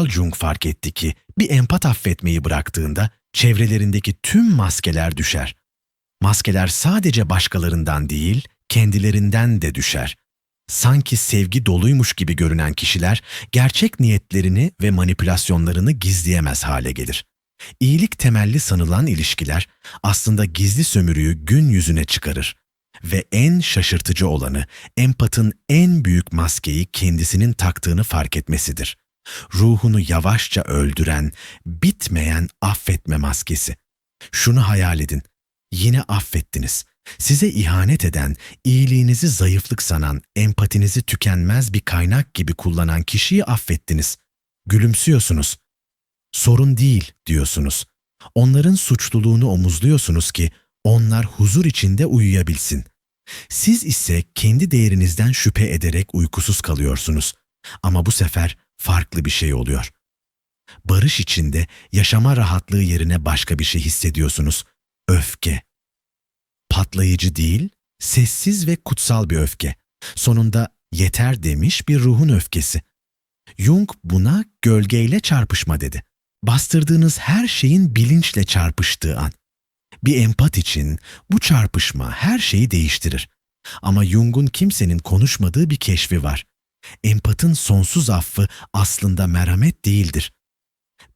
Carl Jung fark etti ki bir empat affetmeyi bıraktığında çevrelerindeki tüm maskeler düşer. Maskeler sadece başkalarından değil, kendilerinden de düşer. Sanki sevgi doluymuş gibi görünen kişiler gerçek niyetlerini ve manipülasyonlarını gizleyemez hale gelir. İyilik temelli sanılan ilişkiler aslında gizli sömürüyü gün yüzüne çıkarır. Ve en şaşırtıcı olanı empatın en büyük maskeyi kendisinin taktığını fark etmesidir. Ruhunu yavaşça öldüren, bitmeyen affetme maskesi. Şunu hayal edin. Yine affettiniz. Size ihanet eden, iyiliğinizi zayıflık sanan, empatinizi tükenmez bir kaynak gibi kullanan kişiyi affettiniz. Gülümsüyorsunuz. Sorun değil diyorsunuz. Onların suçluluğunu omuzluyorsunuz ki onlar huzur içinde uyuyabilsin. Siz ise kendi değerinizden şüphe ederek uykusuz kalıyorsunuz. Ama bu sefer farklı bir şey oluyor. Barış içinde yaşama rahatlığı yerine başka bir şey hissediyorsunuz. Öfke. Patlayıcı değil, sessiz ve kutsal bir öfke. Sonunda yeter demiş bir ruhun öfkesi. Jung buna gölgeyle çarpışma dedi. Bastırdığınız her şeyin bilinçle çarpıştığı an. Bir empat için bu çarpışma her şeyi değiştirir. Ama Jung'un kimsenin konuşmadığı bir keşfi var. Empatın sonsuz affı aslında merhamet değildir.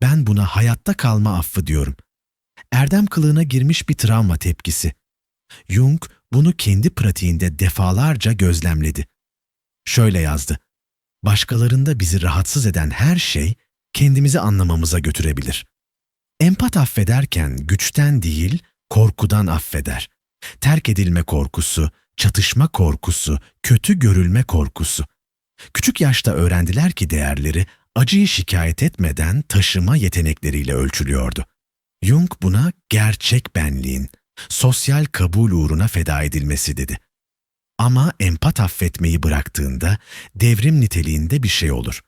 Ben buna hayatta kalma affı diyorum. Erdem kılığına girmiş bir travma tepkisi. Jung bunu kendi pratiğinde defalarca gözlemledi. Şöyle yazdı. Başkalarında bizi rahatsız eden her şey kendimizi anlamamıza götürebilir. Empat affederken güçten değil, korkudan affeder. Terk edilme korkusu, çatışma korkusu, kötü görülme korkusu. Küçük yaşta öğrendiler ki değerleri acıyı şikayet etmeden taşıma yetenekleriyle ölçülüyordu. Jung buna gerçek benliğin, sosyal kabul uğruna feda edilmesi dedi. Ama empat affetmeyi bıraktığında devrim niteliğinde bir şey olur.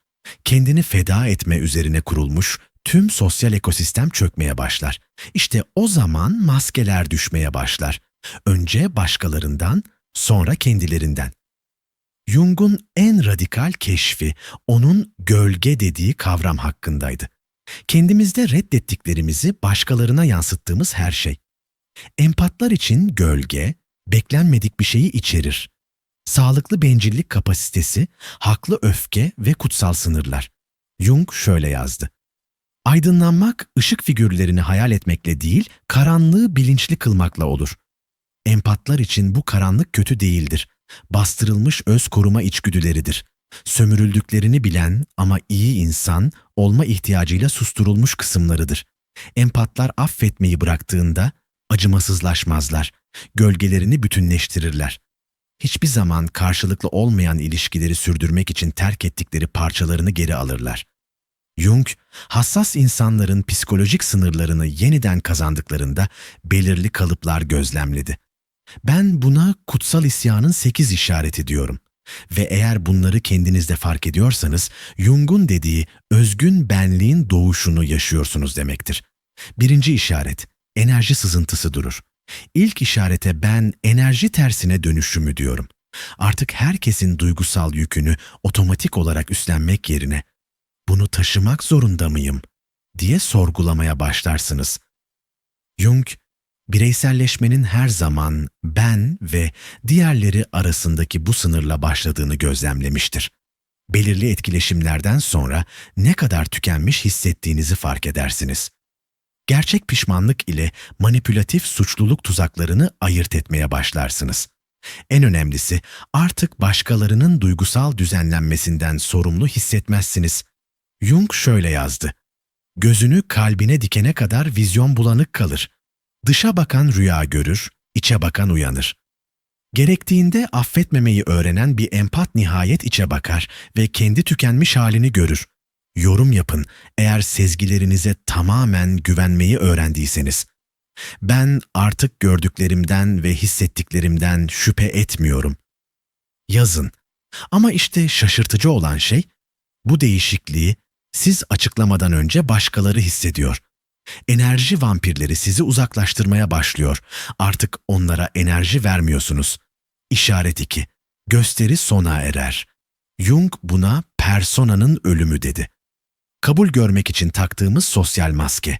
Kendini feda etme üzerine kurulmuş tüm sosyal ekosistem çökmeye başlar. İşte o zaman maskeler düşmeye başlar. Önce başkalarından, sonra kendilerinden. Jung'un en radikal keşfi onun gölge dediği kavram hakkındaydı. Kendimizde reddettiklerimizi başkalarına yansıttığımız her şey. Empatlar için gölge, beklenmedik bir şeyi içerir. Sağlıklı bencillik kapasitesi, haklı öfke ve kutsal sınırlar. Jung şöyle yazdı. Aydınlanmak, ışık figürlerini hayal etmekle değil, karanlığı bilinçli kılmakla olur. Empatlar için bu karanlık kötü değildir. Bastırılmış öz koruma içgüdüleridir. Sömürüldüklerini bilen ama iyi insan olma ihtiyacıyla susturulmuş kısımlarıdır. Empatlar affetmeyi bıraktığında acımasızlaşmazlar, gölgelerini bütünleştirirler. Hiçbir zaman karşılıklı olmayan ilişkileri sürdürmek için terk ettikleri parçalarını geri alırlar. Jung, hassas insanların psikolojik sınırlarını yeniden kazandıklarında belirli kalıplar gözlemledi. Ben buna kutsal isyanın sekiz işareti diyorum. Ve eğer bunları kendinizde fark ediyorsanız, Jung'un dediği özgün benliğin doğuşunu yaşıyorsunuz demektir. Birinci işaret, enerji sızıntısı durur. İlk işarete ben enerji tersine dönüşümü diyorum. Artık herkesin duygusal yükünü otomatik olarak üstlenmek yerine bunu taşımak zorunda mıyım diye sorgulamaya başlarsınız. Jung, bireyselleşmenin her zaman ben ve diğerleri arasındaki bu sınırla başladığını gözlemlemiştir. Belirli etkileşimlerden sonra ne kadar tükenmiş hissettiğinizi fark edersiniz. Gerçek pişmanlık ile manipülatif suçluluk tuzaklarını ayırt etmeye başlarsınız. En önemlisi artık başkalarının duygusal düzenlenmesinden sorumlu hissetmezsiniz. Jung şöyle yazdı. Gözünü kalbine dikene kadar vizyon bulanık kalır. Dışa bakan rüya görür, içe bakan uyanır. Gerektiğinde affetmemeyi öğrenen bir empat nihayet içe bakar ve kendi tükenmiş halini görür. Yorum yapın eğer sezgilerinize tamamen güvenmeyi öğrendiyseniz. Ben artık gördüklerimden ve hissettiklerimden şüphe etmiyorum. Yazın. Ama işte şaşırtıcı olan şey, bu değişikliği siz açıklamadan önce başkaları hissediyor. Enerji vampirleri sizi uzaklaştırmaya başlıyor. Artık onlara enerji vermiyorsunuz. İşaret 2. Gösteri sona erer. Jung buna personanın ölümü dedi. kabul görmek için taktığımız sosyal maske.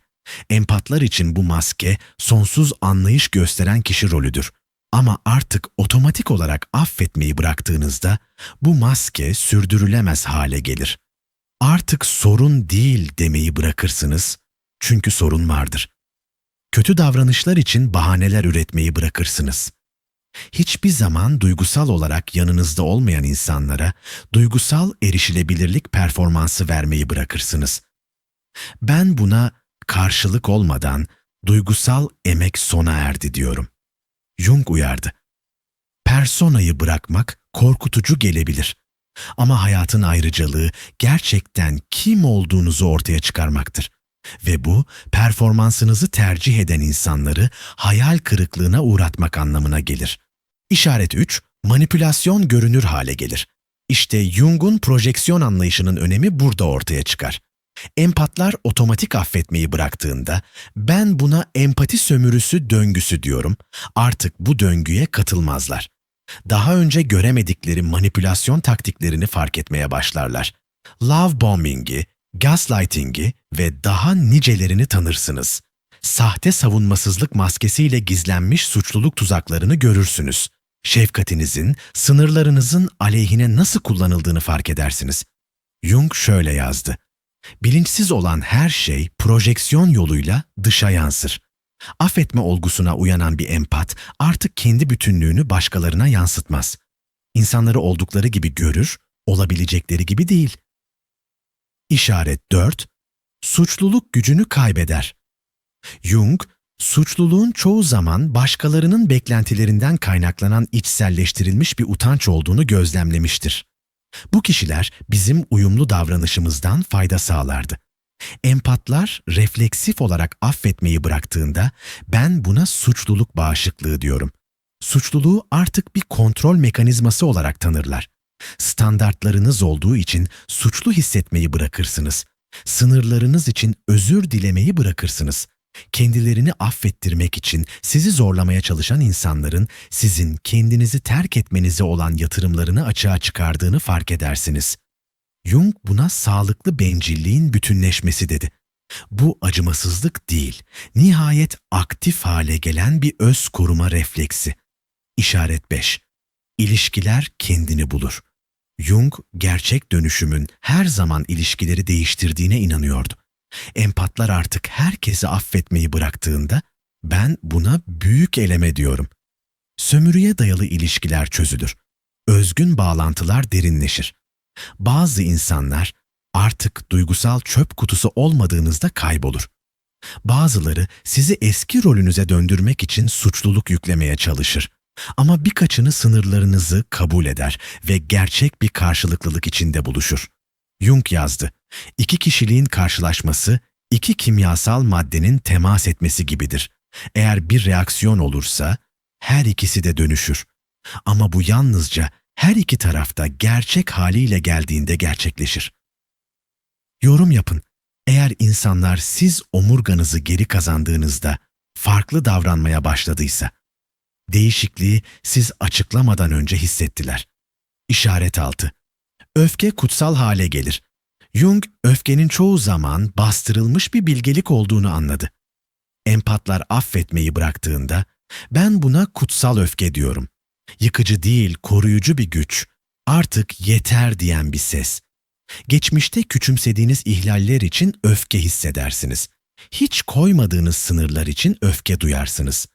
Empatlar için bu maske sonsuz anlayış gösteren kişi rolüdür. Ama artık otomatik olarak affetmeyi bıraktığınızda bu maske sürdürülemez hale gelir. Artık sorun değil demeyi bırakırsınız çünkü sorun vardır. Kötü davranışlar için bahaneler üretmeyi bırakırsınız. Hiçbir zaman duygusal olarak yanınızda olmayan insanlara duygusal erişilebilirlik performansı vermeyi bırakırsınız. Ben buna karşılık olmadan duygusal emek sona erdi diyorum. Jung uyardı. Personayı bırakmak korkutucu gelebilir. Ama hayatın ayrıcalığı gerçekten kim olduğunuzu ortaya çıkarmaktır. Ve bu performansınızı tercih eden insanları hayal kırıklığına uğratmak anlamına gelir. İşaret 3, manipülasyon görünür hale gelir. İşte Jung'un projeksiyon anlayışının önemi burada ortaya çıkar. Empatlar otomatik affetmeyi bıraktığında ben buna empati sömürüsü döngüsü diyorum. Artık bu döngüye katılmazlar. Daha önce göremedikleri manipülasyon taktiklerini fark etmeye başlarlar. Love bombing'i, gaslighting'i ve daha nicelerini tanırsınız. Sahte savunmasızlık maskesiyle gizlenmiş suçluluk tuzaklarını görürsünüz. Şefkatinizin, sınırlarınızın aleyhine nasıl kullanıldığını fark edersiniz. Jung şöyle yazdı. Bilinçsiz olan her şey projeksiyon yoluyla dışa yansır. Affetme olgusuna uyanan bir empat artık kendi bütünlüğünü başkalarına yansıtmaz. İnsanları oldukları gibi görür, olabilecekleri gibi değil. İşaret 4. Suçluluk gücünü kaybeder. Jung, suçluluğun çoğu zaman başkalarının beklentilerinden kaynaklanan içselleştirilmiş bir utanç olduğunu gözlemlemiştir. Bu kişiler bizim uyumlu davranışımızdan fayda sağlardı. Empatlar refleksif olarak affetmeyi bıraktığında ben buna suçluluk bağışıklığı diyorum. Suçluluğu artık bir kontrol mekanizması olarak tanırlar. Standartlarınız olduğu için suçlu hissetmeyi bırakırsınız. Sınırlarınız için özür dilemeyi bırakırsınız. Kendilerini affettirmek için sizi zorlamaya çalışan insanların sizin kendinizi terk etmenize olan yatırımlarını açığa çıkardığını fark edersiniz. Jung buna sağlıklı bencilliğin bütünleşmesi dedi. Bu acımasızlık değil, nihayet aktif hale gelen bir öz koruma refleksi. İşaret 5. İlişkiler kendini bulur. Jung, gerçek dönüşümün her zaman ilişkileri değiştirdiğine inanıyordu. Empatlar artık herkesi affetmeyi bıraktığında ben buna büyük eleme diyorum. Sömürüye dayalı ilişkiler çözülür. Özgün bağlantılar derinleşir. Bazı insanlar artık duygusal çöp kutusu olmadığınızda kaybolur. Bazıları sizi eski rolünüze döndürmek için suçluluk yüklemeye çalışır. Ama birkaçını sınırlarınızı kabul eder ve gerçek bir karşılıklılık içinde buluşur. Jung yazdı. İki kişiliğin karşılaşması, iki kimyasal maddenin temas etmesi gibidir. Eğer bir reaksiyon olursa, her ikisi de dönüşür. Ama bu yalnızca her iki tarafta gerçek haliyle geldiğinde gerçekleşir. Yorum yapın. Eğer insanlar siz omurganızı geri kazandığınızda farklı davranmaya başladıysa, değişikliği siz açıklamadan önce hissettiler. İşaret altı. Öfke kutsal hale gelir. Jung, öfkenin çoğu zaman bastırılmış bir bilgelik olduğunu anladı. Empatlar affetmeyi bıraktığında, ben buna kutsal öfke diyorum. Yıkıcı değil, koruyucu bir güç. Artık yeter diyen bir ses. Geçmişte küçümsediğiniz ihlaller için öfke hissedersiniz. Hiç koymadığınız sınırlar için öfke duyarsınız.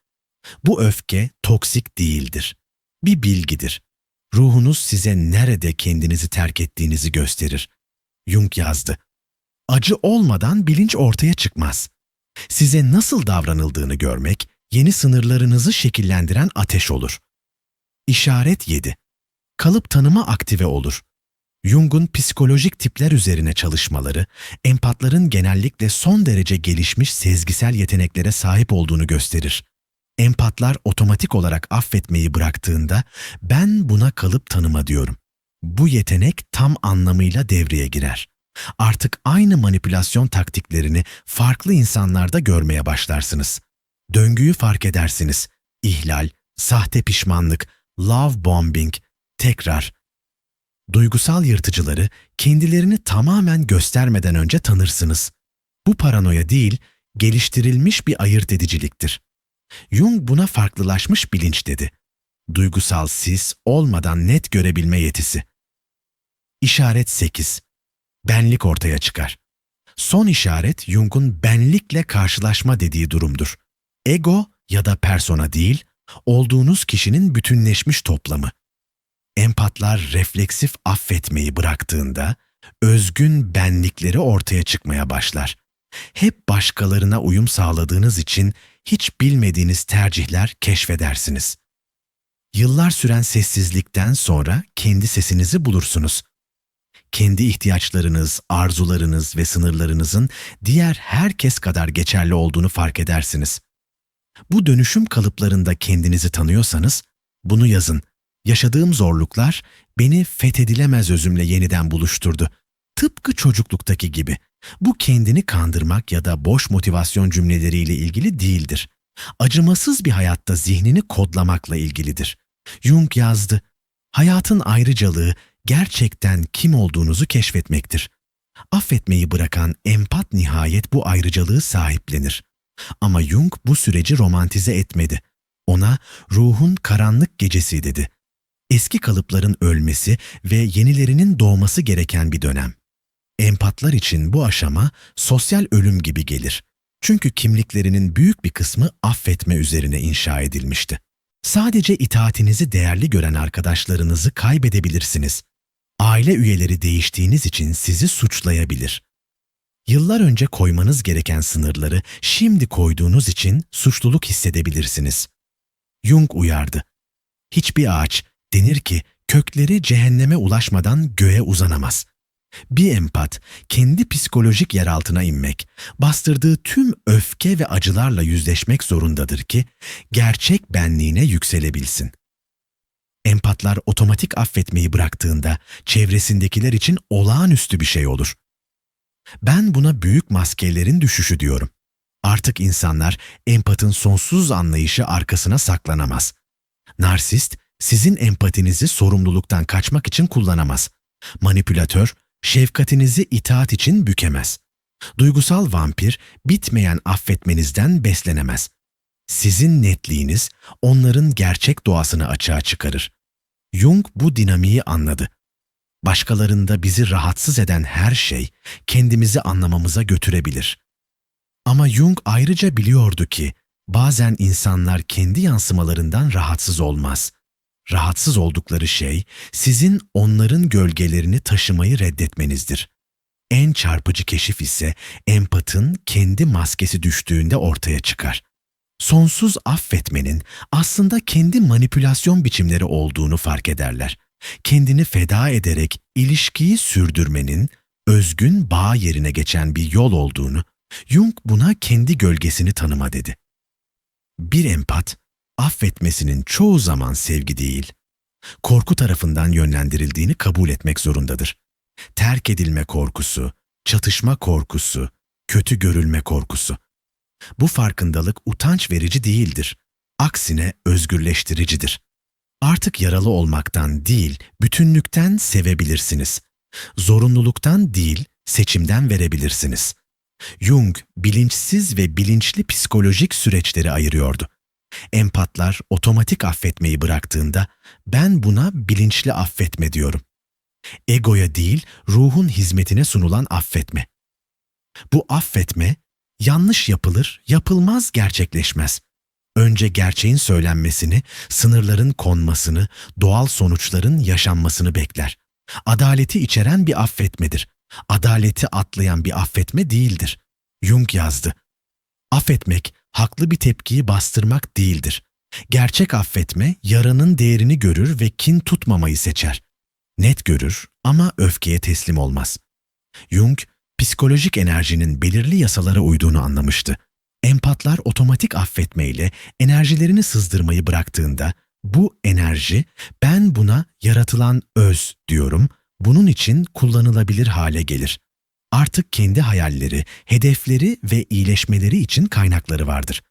Bu öfke toksik değildir. Bir bilgidir. Ruhunuz size nerede kendinizi terk ettiğinizi gösterir. Jung yazdı. Acı olmadan bilinç ortaya çıkmaz. Size nasıl davranıldığını görmek, yeni sınırlarınızı şekillendiren ateş olur. İşaret 7. Kalıp tanıma aktive olur. Jung'un psikolojik tipler üzerine çalışmaları, empatların genellikle son derece gelişmiş sezgisel yeteneklere sahip olduğunu gösterir. Empatlar otomatik olarak affetmeyi bıraktığında ben buna kalıp tanıma diyorum. Bu yetenek tam anlamıyla devreye girer. Artık aynı manipülasyon taktiklerini farklı insanlarda görmeye başlarsınız. Döngüyü fark edersiniz. İhlal, sahte pişmanlık, love bombing, tekrar. Duygusal yırtıcıları kendilerini tamamen göstermeden önce tanırsınız. Bu paranoya değil, geliştirilmiş bir ayırt ediciliktir. Jung buna farklılaşmış bilinç dedi. Duygusal sis olmadan net görebilme yetisi. İşaret 8. Benlik ortaya çıkar. Son işaret Jung'un benlikle karşılaşma dediği durumdur. Ego ya da persona değil, olduğunuz kişinin bütünleşmiş toplamı. Empatlar refleksif affetmeyi bıraktığında özgün benlikleri ortaya çıkmaya başlar. Hep başkalarına uyum sağladığınız için hiç bilmediğiniz tercihler keşfedersiniz. Yıllar süren sessizlikten sonra kendi sesinizi bulursunuz. Kendi ihtiyaçlarınız, arzularınız ve sınırlarınızın diğer herkes kadar geçerli olduğunu fark edersiniz. Bu dönüşüm kalıplarında kendinizi tanıyorsanız bunu yazın. Yaşadığım zorluklar beni fethedilemez özümle yeniden buluşturdu. Tıpkı çocukluktaki gibi. Bu kendini kandırmak ya da boş motivasyon cümleleriyle ilgili değildir. Acımasız bir hayatta zihnini kodlamakla ilgilidir. Jung yazdı. Hayatın ayrıcalığı gerçekten kim olduğunuzu keşfetmektir. Affetmeyi bırakan empat nihayet bu ayrıcalığı sahiplenir. Ama Jung bu süreci romantize etmedi. Ona ruhun karanlık gecesi dedi. Eski kalıpların ölmesi ve yenilerinin doğması gereken bir dönem. Empatlar için bu aşama sosyal ölüm gibi gelir. Çünkü kimliklerinin büyük bir kısmı affetme üzerine inşa edilmişti. Sadece itaatinizi değerli gören arkadaşlarınızı kaybedebilirsiniz. Aile üyeleri değiştiğiniz için sizi suçlayabilir. Yıllar önce koymanız gereken sınırları şimdi koyduğunuz için suçluluk hissedebilirsiniz. Jung uyardı. Hiçbir ağaç denir ki kökleri cehenneme ulaşmadan göğe uzanamaz. Bir empat kendi psikolojik yer altına inmek, bastırdığı tüm öfke ve acılarla yüzleşmek zorundadır ki gerçek benliğine yükselebilsin. Empatlar otomatik affetmeyi bıraktığında çevresindekiler için olağanüstü bir şey olur. Ben buna büyük maskelerin düşüşü diyorum. Artık insanlar empatın sonsuz anlayışı arkasına saklanamaz. Narsist sizin empatinizi sorumluluktan kaçmak için kullanamaz. Manipülatör şefkatinizi itaat için bükemez. Duygusal vampir bitmeyen affetmenizden beslenemez. Sizin netliğiniz onların gerçek doğasını açığa çıkarır. Jung bu dinamiği anladı. Başkalarında bizi rahatsız eden her şey kendimizi anlamamıza götürebilir. Ama Jung ayrıca biliyordu ki bazen insanlar kendi yansımalarından rahatsız olmaz. Rahatsız oldukları şey sizin onların gölgelerini taşımayı reddetmenizdir. En çarpıcı keşif ise empatın kendi maskesi düştüğünde ortaya çıkar. Sonsuz affetmenin aslında kendi manipülasyon biçimleri olduğunu fark ederler. Kendini feda ederek ilişkiyi sürdürmenin özgün bağ yerine geçen bir yol olduğunu, Jung buna kendi gölgesini tanıma dedi. Bir empat, affetmesinin çoğu zaman sevgi değil, korku tarafından yönlendirildiğini kabul etmek zorundadır. Terk edilme korkusu, çatışma korkusu, kötü görülme korkusu. Bu farkındalık utanç verici değildir. Aksine özgürleştiricidir. Artık yaralı olmaktan değil, bütünlükten sevebilirsiniz. Zorunluluktan değil, seçimden verebilirsiniz. Jung, bilinçsiz ve bilinçli psikolojik süreçleri ayırıyordu. Empatlar otomatik affetmeyi bıraktığında ben buna bilinçli affetme diyorum. Egoya değil, ruhun hizmetine sunulan affetme. Bu affetme yanlış yapılır, yapılmaz gerçekleşmez. Önce gerçeğin söylenmesini, sınırların konmasını, doğal sonuçların yaşanmasını bekler. Adaleti içeren bir affetmedir. Adaleti atlayan bir affetme değildir. Jung yazdı. Affetmek, haklı bir tepkiyi bastırmak değildir. Gerçek affetme, yaranın değerini görür ve kin tutmamayı seçer. Net görür ama öfkeye teslim olmaz. Jung, psikolojik enerjinin belirli yasalara uyduğunu anlamıştı. Empatlar otomatik affetmeyle enerjilerini sızdırmayı bıraktığında bu enerji ben buna yaratılan öz diyorum, bunun için kullanılabilir hale gelir. Artık kendi hayalleri, hedefleri ve iyileşmeleri için kaynakları vardır.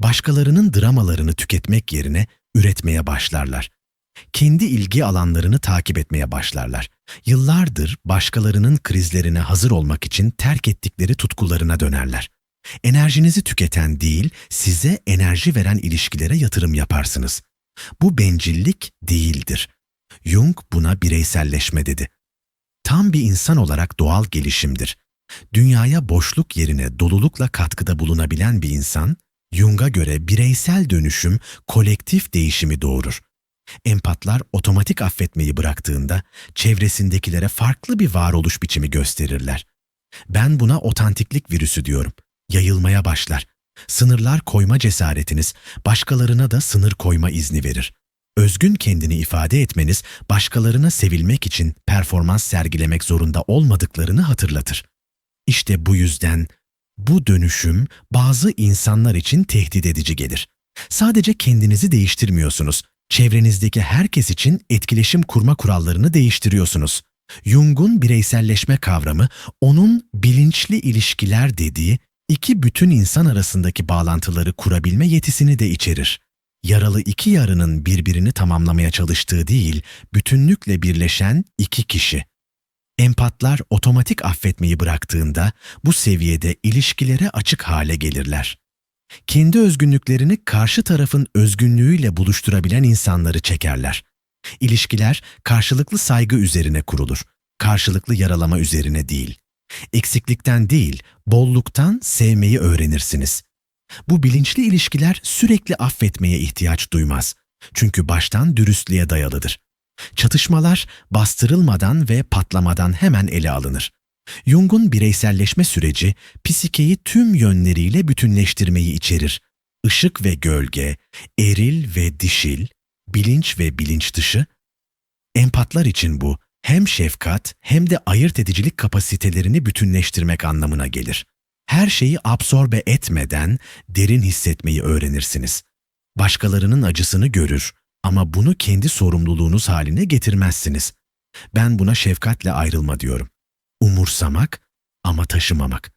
Başkalarının dramalarını tüketmek yerine üretmeye başlarlar. Kendi ilgi alanlarını takip etmeye başlarlar. Yıllardır başkalarının krizlerine hazır olmak için terk ettikleri tutkularına dönerler. Enerjinizi tüketen değil, size enerji veren ilişkilere yatırım yaparsınız. Bu bencillik değildir. Jung buna bireyselleşme dedi. Tam bir insan olarak doğal gelişimdir. Dünyaya boşluk yerine dolulukla katkıda bulunabilen bir insan, Jung'a göre bireysel dönüşüm kolektif değişimi doğurur. Empatlar otomatik affetmeyi bıraktığında çevresindekilere farklı bir varoluş biçimi gösterirler. Ben buna otantiklik virüsü diyorum. Yayılmaya başlar. Sınırlar koyma cesaretiniz başkalarına da sınır koyma izni verir. Özgün kendini ifade etmeniz başkalarına sevilmek için performans sergilemek zorunda olmadıklarını hatırlatır. İşte bu yüzden bu dönüşüm bazı insanlar için tehdit edici gelir. Sadece kendinizi değiştirmiyorsunuz, çevrenizdeki herkes için etkileşim kurma kurallarını değiştiriyorsunuz. Jung'un bireyselleşme kavramı, onun bilinçli ilişkiler dediği iki bütün insan arasındaki bağlantıları kurabilme yetisini de içerir. Yaralı iki yarının birbirini tamamlamaya çalıştığı değil, bütünlükle birleşen iki kişi. Empatlar otomatik affetmeyi bıraktığında bu seviyede ilişkilere açık hale gelirler. Kendi özgünlüklerini karşı tarafın özgünlüğüyle buluşturabilen insanları çekerler. İlişkiler karşılıklı saygı üzerine kurulur, karşılıklı yaralama üzerine değil. Eksiklikten değil, bolluktan sevmeyi öğrenirsiniz. Bu bilinçli ilişkiler sürekli affetmeye ihtiyaç duymaz. Çünkü baştan dürüstlüğe dayalıdır. Çatışmalar bastırılmadan ve patlamadan hemen ele alınır. Jung'un bireyselleşme süreci psikeyi tüm yönleriyle bütünleştirmeyi içerir. Işık ve gölge, eril ve dişil, bilinç ve bilinç dışı. Empatlar için bu hem şefkat hem de ayırt edicilik kapasitelerini bütünleştirmek anlamına gelir. Her şeyi absorbe etmeden derin hissetmeyi öğrenirsiniz. Başkalarının acısını görür ama bunu kendi sorumluluğunuz haline getirmezsiniz. Ben buna şefkatle ayrılma diyorum. Umursamak ama taşımamak.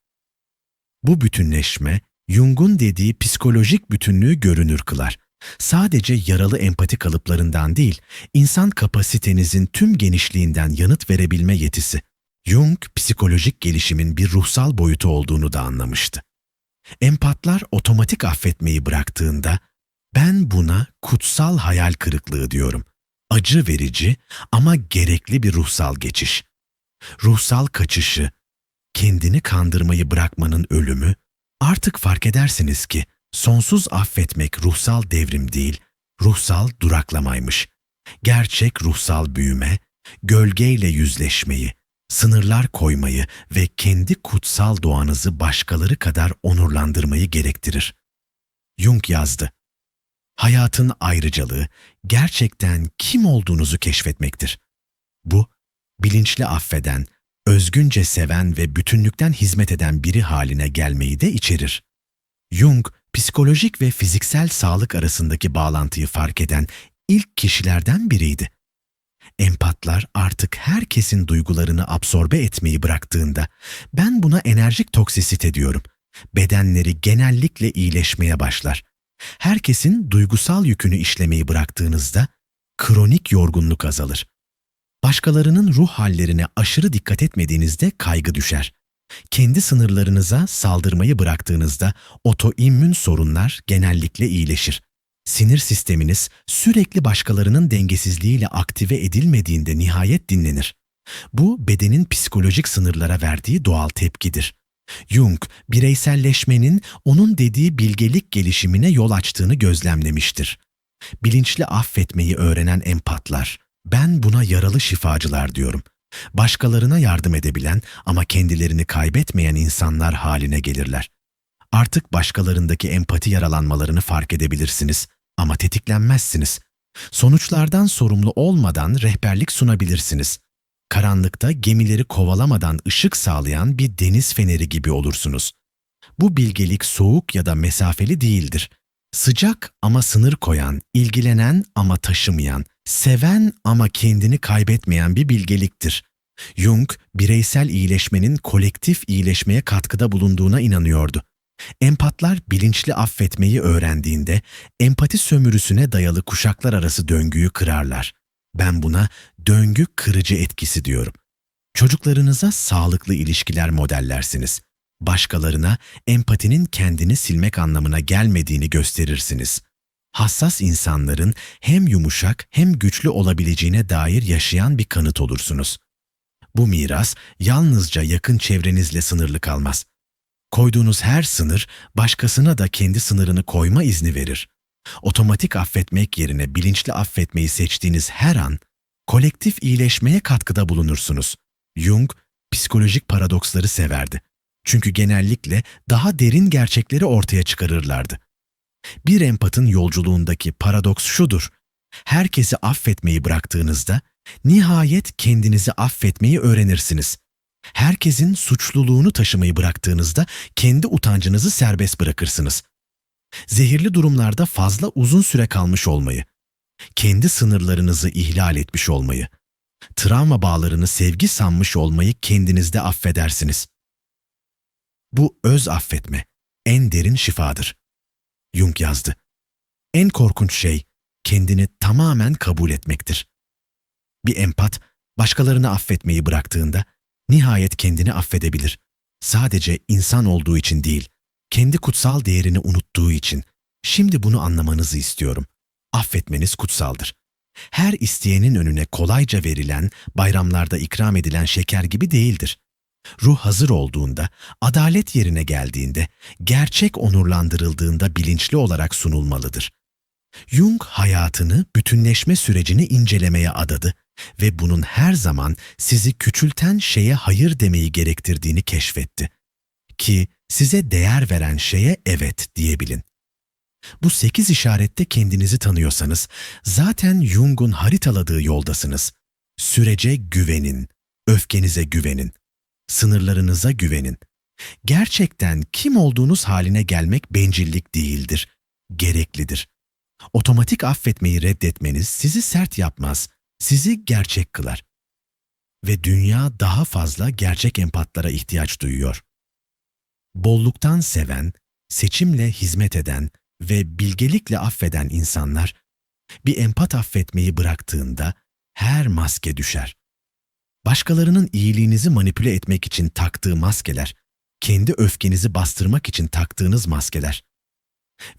Bu bütünleşme, Jung'un dediği psikolojik bütünlüğü görünür kılar. Sadece yaralı empati kalıplarından değil, insan kapasitenizin tüm genişliğinden yanıt verebilme yetisi. Jung, psikolojik gelişimin bir ruhsal boyutu olduğunu da anlamıştı. Empatlar otomatik affetmeyi bıraktığında, ben buna kutsal hayal kırıklığı diyorum. Acı verici ama gerekli bir ruhsal geçiş. Ruhsal kaçışı, kendini kandırmayı bırakmanın ölümü, artık fark edersiniz ki sonsuz affetmek ruhsal devrim değil, ruhsal duraklamaymış. Gerçek ruhsal büyüme, gölgeyle yüzleşmeyi, sınırlar koymayı ve kendi kutsal doğanızı başkaları kadar onurlandırmayı gerektirir. Jung yazdı. Hayatın ayrıcalığı gerçekten kim olduğunuzu keşfetmektir. Bu, bilinçli affeden, özgünce seven ve bütünlükten hizmet eden biri haline gelmeyi de içerir. Jung, psikolojik ve fiziksel sağlık arasındaki bağlantıyı fark eden ilk kişilerden biriydi. Empatlar artık herkesin duygularını absorbe etmeyi bıraktığında ben buna enerjik toksisite diyorum. Bedenleri genellikle iyileşmeye başlar. Herkesin duygusal yükünü işlemeyi bıraktığınızda kronik yorgunluk azalır. Başkalarının ruh hallerine aşırı dikkat etmediğinizde kaygı düşer. Kendi sınırlarınıza saldırmayı bıraktığınızda otoimmün sorunlar genellikle iyileşir. Sinir sisteminiz sürekli başkalarının dengesizliğiyle aktive edilmediğinde nihayet dinlenir. Bu bedenin psikolojik sınırlara verdiği doğal tepkidir. Jung, bireyselleşmenin onun dediği bilgelik gelişimine yol açtığını gözlemlemiştir. Bilinçli affetmeyi öğrenen empatlar, ben buna yaralı şifacılar diyorum. Başkalarına yardım edebilen ama kendilerini kaybetmeyen insanlar haline gelirler. Artık başkalarındaki empati yaralanmalarını fark edebilirsiniz ama tetiklenmezsiniz. Sonuçlardan sorumlu olmadan rehberlik sunabilirsiniz. Karanlıkta gemileri kovalamadan ışık sağlayan bir deniz feneri gibi olursunuz. Bu bilgelik soğuk ya da mesafeli değildir. Sıcak ama sınır koyan, ilgilenen ama taşımayan, seven ama kendini kaybetmeyen bir bilgeliktir. Jung, bireysel iyileşmenin kolektif iyileşmeye katkıda bulunduğuna inanıyordu. Empatlar bilinçli affetmeyi öğrendiğinde empati sömürüsüne dayalı kuşaklar arası döngüyü kırarlar. Ben buna döngü kırıcı etkisi diyorum. Çocuklarınıza sağlıklı ilişkiler modellersiniz. Başkalarına empatinin kendini silmek anlamına gelmediğini gösterirsiniz. Hassas insanların hem yumuşak hem güçlü olabileceğine dair yaşayan bir kanıt olursunuz. Bu miras yalnızca yakın çevrenizle sınırlı kalmaz. Koyduğunuz her sınır başkasına da kendi sınırını koyma izni verir. Otomatik affetmek yerine bilinçli affetmeyi seçtiğiniz her an kolektif iyileşmeye katkıda bulunursunuz. Jung psikolojik paradoksları severdi. Çünkü genellikle daha derin gerçekleri ortaya çıkarırlardı. Bir empatın yolculuğundaki paradoks şudur. Herkesi affetmeyi bıraktığınızda nihayet kendinizi affetmeyi öğrenirsiniz. Herkesin suçluluğunu taşımayı bıraktığınızda kendi utancınızı serbest bırakırsınız. Zehirli durumlarda fazla uzun süre kalmış olmayı, kendi sınırlarınızı ihlal etmiş olmayı, travma bağlarını sevgi sanmış olmayı kendinizde affedersiniz. Bu öz affetme, en derin şifadır. Jung yazdı. En korkunç şey kendini tamamen kabul etmektir. Bir empat başkalarını affetmeyi bıraktığında nihayet kendini affedebilir. Sadece insan olduğu için değil, kendi kutsal değerini unuttuğu için. Şimdi bunu anlamanızı istiyorum. Affetmeniz kutsaldır. Her isteyenin önüne kolayca verilen, bayramlarda ikram edilen şeker gibi değildir. Ruh hazır olduğunda, adalet yerine geldiğinde, gerçek onurlandırıldığında bilinçli olarak sunulmalıdır. Jung hayatını bütünleşme sürecini incelemeye adadı ve bunun her zaman sizi küçülten şeye hayır demeyi gerektirdiğini keşfetti. Ki size değer veren şeye evet diyebilin. Bu sekiz işarette kendinizi tanıyorsanız zaten Jung'un haritaladığı yoldasınız. Sürece güvenin, öfkenize güvenin, sınırlarınıza güvenin. Gerçekten kim olduğunuz haline gelmek bencillik değildir, gereklidir. Otomatik affetmeyi reddetmeniz sizi sert yapmaz, sizi gerçek kılar. Ve dünya daha fazla gerçek empatlara ihtiyaç duyuyor. Bolluktan seven, seçimle hizmet eden ve bilgelikle affeden insanlar bir empat affetmeyi bıraktığında her maske düşer. Başkalarının iyiliğinizi manipüle etmek için taktığı maskeler, kendi öfkenizi bastırmak için taktığınız maskeler.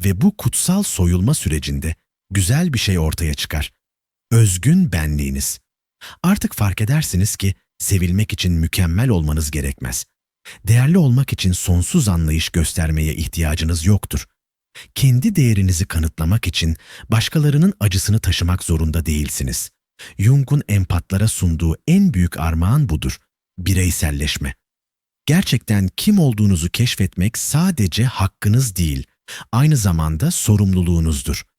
Ve bu kutsal soyulma sürecinde güzel bir şey ortaya çıkar. Özgün benliğiniz. Artık fark edersiniz ki sevilmek için mükemmel olmanız gerekmez. Değerli olmak için sonsuz anlayış göstermeye ihtiyacınız yoktur. Kendi değerinizi kanıtlamak için başkalarının acısını taşımak zorunda değilsiniz. Jung'un empatlara sunduğu en büyük armağan budur. Bireyselleşme. Gerçekten kim olduğunuzu keşfetmek sadece hakkınız değil, aynı zamanda sorumluluğunuzdur.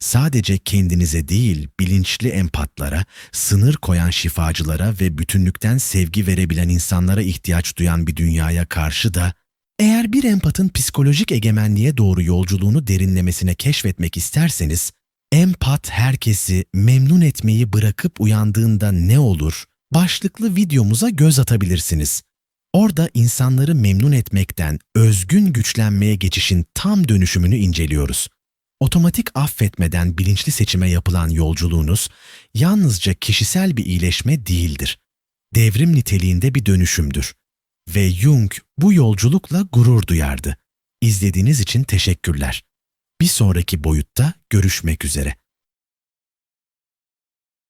Sadece kendinize değil, bilinçli empatlara, sınır koyan şifacılara ve bütünlükten sevgi verebilen insanlara ihtiyaç duyan bir dünyaya karşı da eğer bir empatın psikolojik egemenliğe doğru yolculuğunu derinlemesine keşfetmek isterseniz, empat herkesi memnun etmeyi bırakıp uyandığında ne olur? Başlıklı videomuza göz atabilirsiniz. Orada insanları memnun etmekten özgün güçlenmeye geçişin tam dönüşümünü inceliyoruz. Otomatik affetmeden bilinçli seçime yapılan yolculuğunuz yalnızca kişisel bir iyileşme değildir. Devrim niteliğinde bir dönüşümdür. Ve Jung bu yolculukla gurur duyardı. İzlediğiniz için teşekkürler. Bir sonraki boyutta görüşmek üzere.